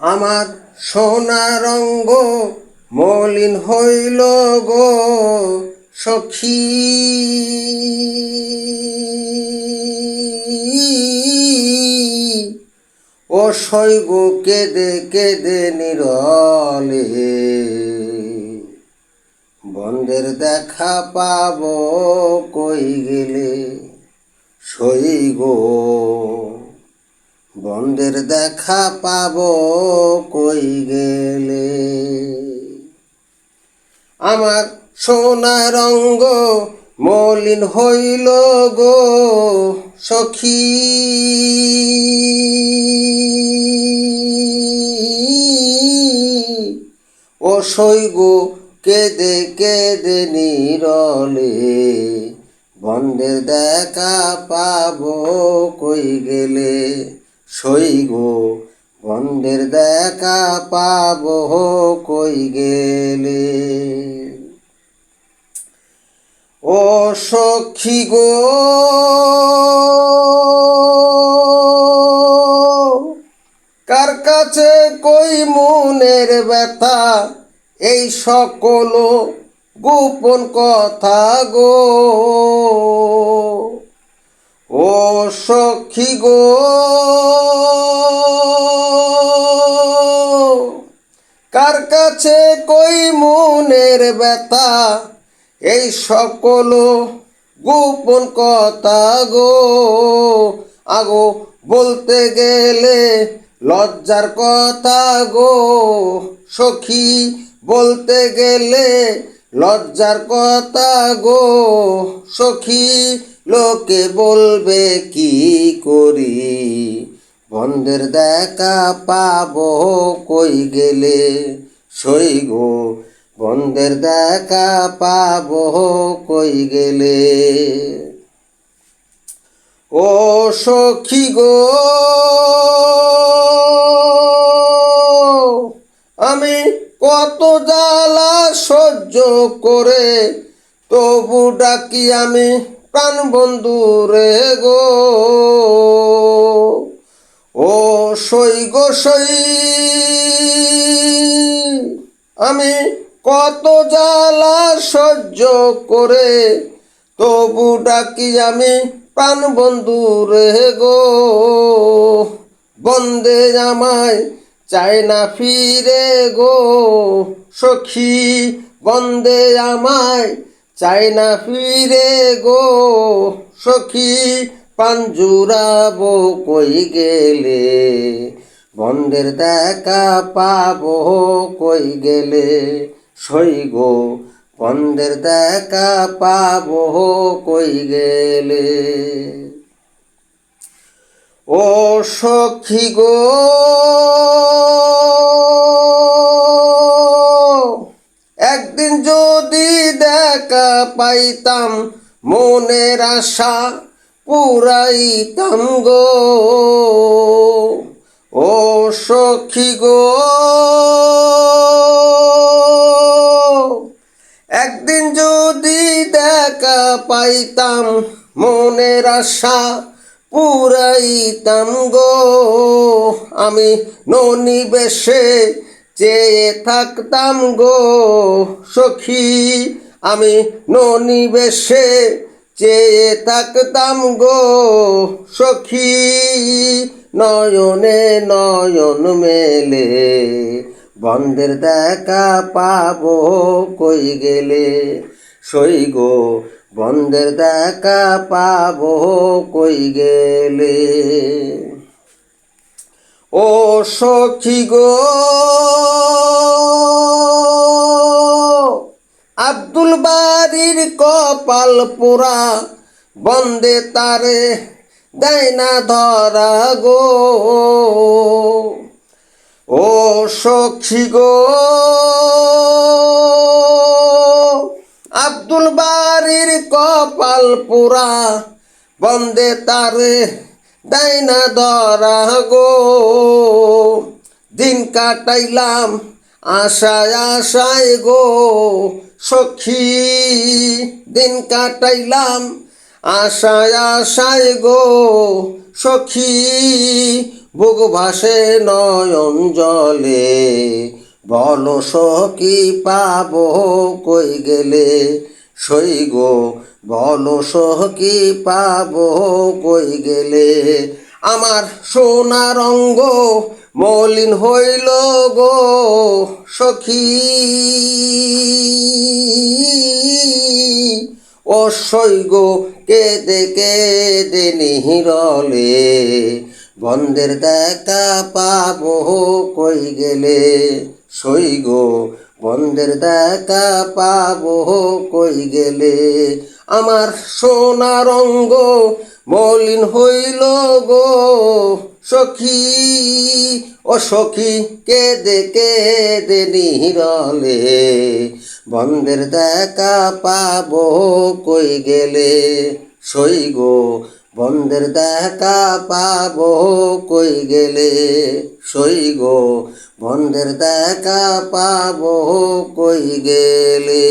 আমার সোনা রঙ্গ মলিন হইল গো সখী। ও শৈব কেদে কেদে নিরলে বন্ধের দেখা পাব কই গেলে সই গো বন্ধের দেখা পাব কই গেলে? আমার সোনা রঙ্গ মলিন হইল গো সখী। ও সৈগ কেদে কেদে নিরলে বন্ধের দেখা পাব কই গেলে? সৈগ বন্ধের দেখা পাব কই গেলে? ও সখী গো, কার কাছে কই মনের ব্যথা? এই সকল গোপন কথা গো। ও সখী গো। কার কাছে কই মনের ব্যথা? এই সকল গোপন কথা গো। আগো, বলতে গেলে লজ্জার কথা গো। সখী, বলতে গেলে লজ্জার কথা গো। সখী লোকে বলবে, কি করি? বন্ধের দেখা পাব কই গেলে? সই গো, বন্ধের দেখা পাব কই গেলে? ও সখী গো, আমি কত জ্বালা সহ্য করে, তবু ডাকি আমি প্রাণ বন্ধু রে গো। ও সই গো সই। আমি কত জ্বালা সহ্য করে, তবু ডাকি আমি প্রাণ বন্ধু রে গো। বন্দে আমায় চায় না ফিরে গো। সখী, বন্দে আমায় চায় না ফিরে গো সখী, পাঞ্জুরাবো কই গেলে? বন্ধের দেখা পাবো কই গেলে? সই গো, বন্ধের দেখা পাবো কই গেলে? ও সখী গো পাইতাম মনের আশা পুরাইতাম গো। ও সখী গো। একদিন যদি দেখা পাইতাম মনের আশা পুরাইতাম গো। আমি ননি বেশে চেয়ে থাকতাম গো সখী। আমি ননিবেশে চেয়ে থাকতাম গো সখী। নয়নে নয়ন মেলে, বন্ধের দেখা পাবো কই গেলে? সই গো, বন্ধের দেখা পাবো কই গেলে? ও সখী গো বাড়ির কপাল পোড়া, বন্দে তারে দেয় না ধরা গো। ও সখী গো, আব্দুল বাড়ির কপাল পোড়া, বন্দে তারে দেয় না ধরা গো। দিন কাটাইলাম আশায় আশায় গো। সখী, দিন কাটাইলাম আশায় আশায় গো সখী বুক ভাসে নয়ন জলে, বলো সখী পাবো কই গেলে? সই গো, বলো সখী পাব কই গেলে? আমার সোনার অঙ্গ মলিন হইল গো সখী। ও সৈগ কেদে কেদে নিহিরলে বন্ধের দেখা পাবো কই গেলে। সৈগ বন্ধের দেখা পাবো কই গেলে। আমার সোনার অঙ্গ মলিন হইল গো সখী। ও সখী, কেদে কেদে নিহিরলে বন্ধের দেখা পাবো কই গেলে? সই গো, বন্ধের দেখা পাবো কই গেলে? সই গো, বন্ধের দেখা পাবো কই গেলে?